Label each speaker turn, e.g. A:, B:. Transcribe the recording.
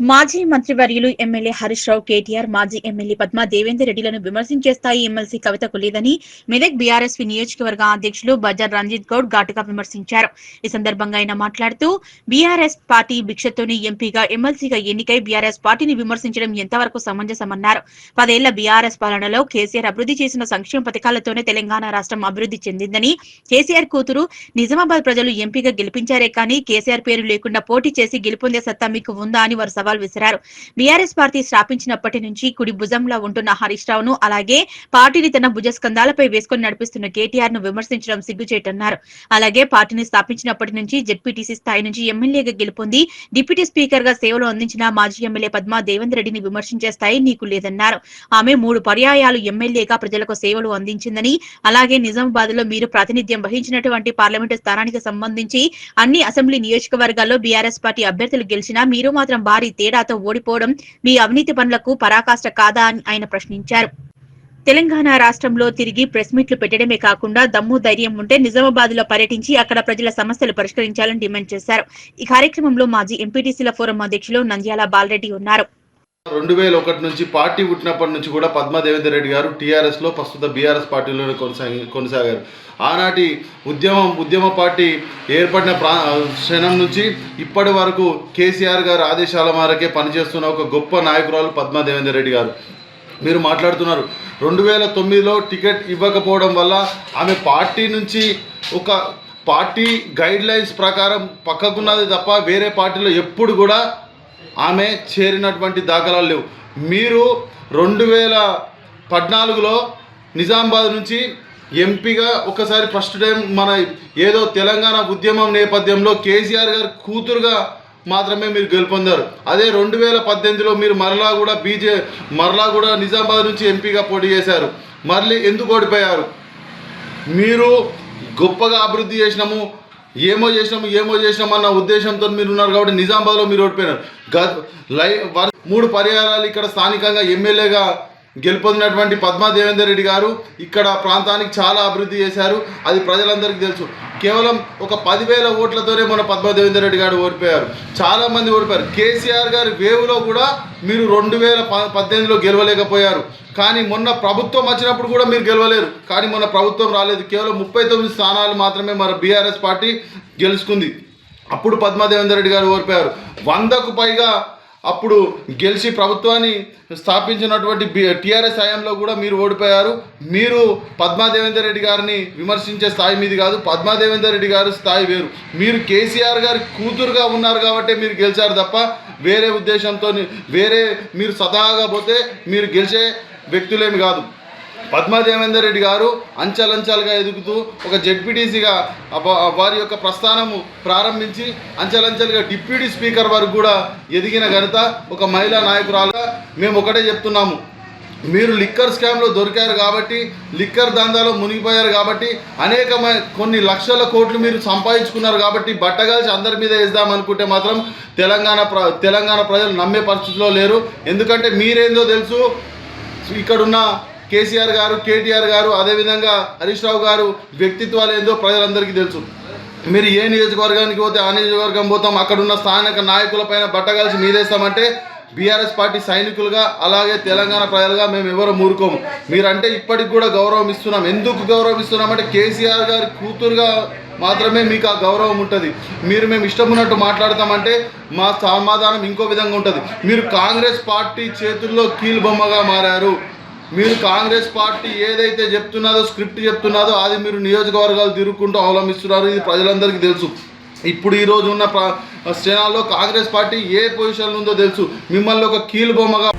A: మాజీ మంత్రివర్యులు ఎమ్మెల్యే హరీష్ రావు కేటీఆర్ మాజీ ఎమ్మెల్యే పద్మ దేవేందర్ రెడ్డిలను విమర్శించే స్థాయి ఎమ్మెల్సీ కవితకు లేదని మెదక్ బీఆర్ఎస్పీ నియోజకవర్గ అధ్యక్షులు బజార్ రంజిత్ గౌడ్ ఘాటుగా విమర్శించారు. ఈ సందర్భంగా ఆయన మాట్లాడుతూ బీఆర్ఎస్ పార్టీ భిక్షతోని ఎంపీగా ఎమ్మెల్సీగా ఎన్నికై బీఆర్ఎస్ పార్టీని విమర్శించడం ఎంతవరకు సమంజసమన్నారు. పదేళ్ళ బీఆర్ఎస్ పాలనలో కేసీఆర్ అభివృద్ధి చేసిన సంక్షేమ పథకాలతోనే తెలంగాణ రాష్ట్రం అభివృద్ధి చెందిందని కేసీఆర్ కూతురు నిజామాబాద్ ప్రజలు ఎంపీగా గెలిపించారే కానీ కేసీఆర్ పేరు లేకుండా పోటీ చేసి గెలుపొందే సత్తా మీకు ఉందా అని వారు సవాల్ విసిరారు. బీఆర్ఎస్ పార్టీ స్థాపించినప్పటి నుంచి కుడి భుజంలా ఉంటున్న హరీష్ రావును అలాగే పార్టీని తన భుజస్కంధాలపై వేసుకుని నడిపిస్తున్న కేటీఆర్ను విమర్శించడం సిగ్గుచేటన్నారు అలాగే పార్టీని స్థాపించినప్పటి నుంచి జెడ్పీటీసీ స్థాయి నుంచి ఎమ్మెల్యేగా గెలుపొంది డిప్యూటీ స్పీకర్గా సేవలు అందించిన మాజీ ఎమ్మెల్యే పద్మా దేవేందర్ రెడ్డిని విమర్శించే స్థాయి నీకు లేదన్నారు. ఆమె మూడు పర్యాయాలు ఎమ్మెల్యేగా ప్రజలకు సేవలు అందించిందని అలాగే నిజామాబాద్లో మీరు ప్రాతినిధ్యం వహించినటువంటి పార్లమెంటు స్థానానికి సంబంధించి అన్ని అసెంబ్లీ నియోజకవర్గాల్లో బీఆర్ఎస్ పార్టీ అభ్యర్థులు గెలిచినా మీరు మాత్రం భారీ తేడాతో ఓడిపోవడం మీ అవినీతి పనులకు పరాకాష్ట కాదా అని ఆయన ప్రశ్నించారు. తెలంగాణ రాష్ట్రంలో తిరిగి ప్రెస్ మీట్లు పెట్టడమే కాకుండా దమ్ము ధైర్యం ఉంటే నిజామాబాద్లో పర్యటించి అక్కడ ప్రజల సమస్యలు పరిష్కరించాలని డిమాండ్ చేశారు. ఈ కార్యక్రమంలో మాజీ ఎంపీటీసీల ఫోరం అధ్యక్షులు నంద్యాల బాలరెడ్డి ఉన్నారు.
B: రెండు వేల ఒకటి నుంచి పార్టీ పుట్టినప్పటి నుంచి కూడా పద్మా దేవేందర్ రెడ్డి గారు టీఆర్ఎస్లో ప్రస్తుత బీఆర్ఎస్ పార్టీలోనే కొనసాగి కొనసాగారు. ఆనాటి ఉద్యమం ఉద్యమ పార్టీ ఏర్పడిన ప్రా క్షణం నుంచి ఇప్పటి వరకు కేసీఆర్ గారు ఆదేశాల మేరకే పనిచేస్తున్న ఒక గొప్ప నాయకురాలు పద్మా దేవేందర్ రెడ్డి గారు. మీరు మాట్లాడుతున్నారు. రెండు వేల తొమ్మిదిలో టికెట్ ఇవ్వకపోవడం వల్ల ఆమె పార్టీ నుంచి ఒక పార్టీ గైడ్ లైన్స్ ప్రకారం పక్కకున్నది తప్ప వేరే పార్టీలో ఎప్పుడు కూడా ఆమె చేరినటువంటి దాఖలాలు లేవు. మీరు రెండు వేల పద్నాలుగులో నిజామాబాద్ నుంచి ఎంపీగా ఒకసారి ఫస్ట్ టైం మన ఏదో తెలంగాణ ఉద్యమం నేపథ్యంలో కేసీఆర్ గారు కూతురుగా మాత్రమే మీరు గెలుపొందారు. అదే రెండు వేల పద్దెనిమిదిలో మీరు మరలా కూడా బీజే మరలా కూడా నిజామాబాద్ నుంచి ఎంపీగా పోటీ చేశారు. మళ్ళీ ఎందుకు ఓడిపోయారు? మీరు గొప్పగా అభివృద్ధి చేసినాము ఏమో చేసినాము ఏమో చేసినాము అన్న ఉద్దేశంతో మీరు ఉన్నారు కాబట్టి నిజామాబాద్లో మీరు ఓడిపోయినారు. లైవ్ లై మూడు పర్యాయాలు ఇక్కడ స్థానికంగా ఎమ్మెల్యేగా గెలుపొందినటువంటి పద్మా దేవేందర్ రెడ్డి గారు ఇక్కడ ప్రాంతానికి చాలా అభివృద్ధి చేశారు. అది ప్రజలందరికీ తెలుసు. కేవలం ఒక పదివేల ఓట్లతోనే మన పద్మా దేవేందర్ రెడ్డి గారు ఓడిపోయారు. చాలా మంది ఓడిపోయారు. కేసీఆర్ గారి వేవ్లో కూడా మీరు రెండు వేల ప- పద్దెనిమిదిలో గెలవలేకపోయారు. కానీ మొన్న ప్రభుత్వం వచ్చినప్పుడు కూడా మీరు గెలవలేరు. కానీ మొన్న ప్రభుత్వం రాలేదు. కేవలం ముప్పై తొమ్మిది స్థానాలు మాత్రమే మన బీఆర్ఎస్ పార్టీ గెలుచుకుంది. అప్పుడు పద్మాదేవేందర్ రెడ్డి గారు ఓడిపోయారు. వందకు పైగా అప్పుడు గెలిచి ప్రభుత్వాన్ని స్థాపించినటువంటి టీఆర్ఎస్ హయాంలో కూడా మీరు ఓడిపోయారు. మీరు పద్మాదేవేందర్ రెడ్డి గారిని విమర్శించే స్థాయి మీది కాదు. పద్మాదేవేందర్ రెడ్డి గారు స్థాయి వేరు. మీరు కేసీఆర్ గారి కూతురుగా ఉన్నారు కాబట్టి మీరు గెలిచారు తప్ప వేరే ఉద్దేశంతో వేరే మీరు సదాగా పోతే మీరు గెలిచే వ్యక్తులేమి కాదు. పద్మా దేవేందర్ రెడ్డి గారు అంచెలంచెలుగా ఎదుగుతూ ఒక జెడ్పీటీసీగా వారి యొక్క ప్రస్థానము ప్రారంభించి అంచెలంచెలుగా డిప్యూటీ స్పీకర్ వరకు కూడా ఎదిగిన ఘనత ఒక మహిళా నాయకురాలుగా మేము ఒకటే చెప్తున్నాము. మీరు లిక్కర్ స్కామ్లో దొరికారు కాబట్టి లిక్కర్ దందాలో మునిగిపోయారు కాబట్టి అనేకమైన కొన్ని లక్షల కోట్లు మీరు సంపాదించుకున్నారు కాబట్టి బట్టగాల్చి అందరి మీద వేద్దాం అనుకుంటే మాత్రం తెలంగాణ ప్ర తెలంగాణ ప్రజలు నమ్మే పరిస్థితిలో లేరు. ఎందుకంటే మీరేందో తెలుసు ఇక్కడున్న కేసీఆర్ గారు కేటీఆర్ గారు అదేవిధంగా హరీష్ రావు గారు వ్యక్తిత్వాలు ఏందో ప్రజలందరికీ తెలుసు. మీరు ఏ నియోజకవర్గానికి పోతే ఆ నియోజకవర్గం పోతాం అక్కడున్న స్థానిక నాయకులపైన బట్టగాల్సి మీదేస్తామంటే బీఆర్ఎస్ పార్టీ సైనికులుగా అలాగే తెలంగాణ ప్రజలుగా మేము ఎవరు మూరుకోము మీరంటే ఇప్పటికి కూడా గౌరవం ఇస్తున్నాం. ఎందుకు గౌరవం ఇస్తున్నామంటే కేసీఆర్ గారి కూతురుగా మాత్రమే మీకు ఆ గౌరవం ఉంటుంది. మీరు మేము ఇష్టం ఉన్నట్టు మాట్లాడతామంటే మా సమాధానం ఇంకో విధంగా ఉంటుంది. మీరు కాంగ్రెస్ పార్టీ చేతుల్లో కీలుబొమ్మగా మారారు. మీరు కాంగ్రెస్ పార్టీ ఏదైతే చెప్తున్నదో స్క్రిప్ట్ చెప్తున్నదో అది మీరు నియోజకవర్గాలు తిరుగుకుంటూ అవలంబిస్తున్నారు. ఇది ప్రజలందరికీ తెలుసు. ఇప్పుడు ఈరోజు ఉన్న ప్రా క్షణాల్లో కాంగ్రెస్ పార్టీ ఏ పొజిషన్లో ఉందో తెలుసు. మిమ్మల్ని ఒక కీలుబొమ్మగా